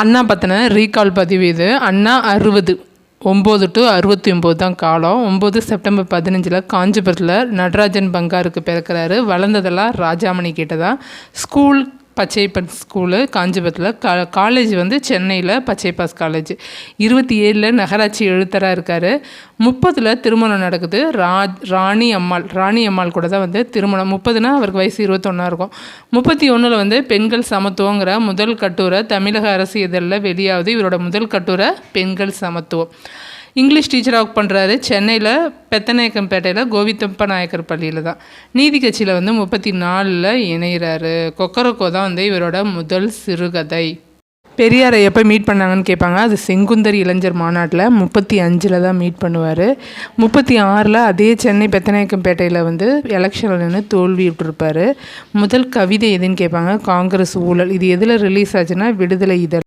அண்ணா பற்றின ரீகால் பதிவு இது. அண்ணா அறுபது ஒம்பது டு அறுபத்தி ஒம்பது தான் காலம். ஒம்பது செப்டம்பர் பதினஞ்சில் காஞ்சிபுரத்தில் நடராஜன் பங்காருக்கு பிறக்கிறாரு. வளர்ந்ததெல்லாம் ராஜாமணி கிட்ட தான் ஸ்கூல் பச்சைப்பன் ஸ்கூலு காஞ்சிபுரத்தில். கா காலேஜ் வந்து சென்னையில் பச்சைப்பாஸ் காலேஜ் இருபத்தி ஏழில் நகராட்சி எழுத்தராக இருக்கார். முப்பதில் திருமணம் நடக்குது. ரா ராணி அம்மாள் ராணி அம்மாள் கூட தான் வந்து திருமணம். முப்பதுனா அவருக்கு வயசு இருபத்தொன்னா இருக்கும். முப்பத்தி ஒன்றில் வந்து பெண்கள் சமத்துவங்கிற முதல் கட்டுரை தமிழக அரசு இதழில் வெளியாகுது. இவரோட முதல் கட்டுரை பெண்கள் சமத்துவம். இங்கிலீஷ் டீச்சராக ஒர்க் பண்ணுறாரு சென்னையில் பெத்தநாயக்கம்பேட்டையில் கோவித்தப்ப நாயக்கர் பள்ளியில் தான். நீதி கட்சியில் வந்து முப்பத்தி நாலில் இணைகிறாரு கொக்கரக்கோ தான் வந்து இவரோட முதல் சிறுகதை. பெரியாரை எப்போ மீட் பண்ணாங்கன்னு கேட்பாங்க. அது செங்குந்தர் இளைஞர் மாநாட்டில் முப்பத்தி அஞ்சில் தான் மீட் பண்ணுவார். முப்பத்தி ஆறில் அதே சென்னை பெத்தநாயக்கம்பேட்டையில் வந்து எலெக்ஷனில் நின்று தோல்வி விட்டுருப்பார். முதல் கவிதை எதுன்னு கேட்பாங்க. காங்கிரஸ் ஊழல். இது எதில் ரிலீஸ் ஆச்சுன்னா விடுதலை இதழ்.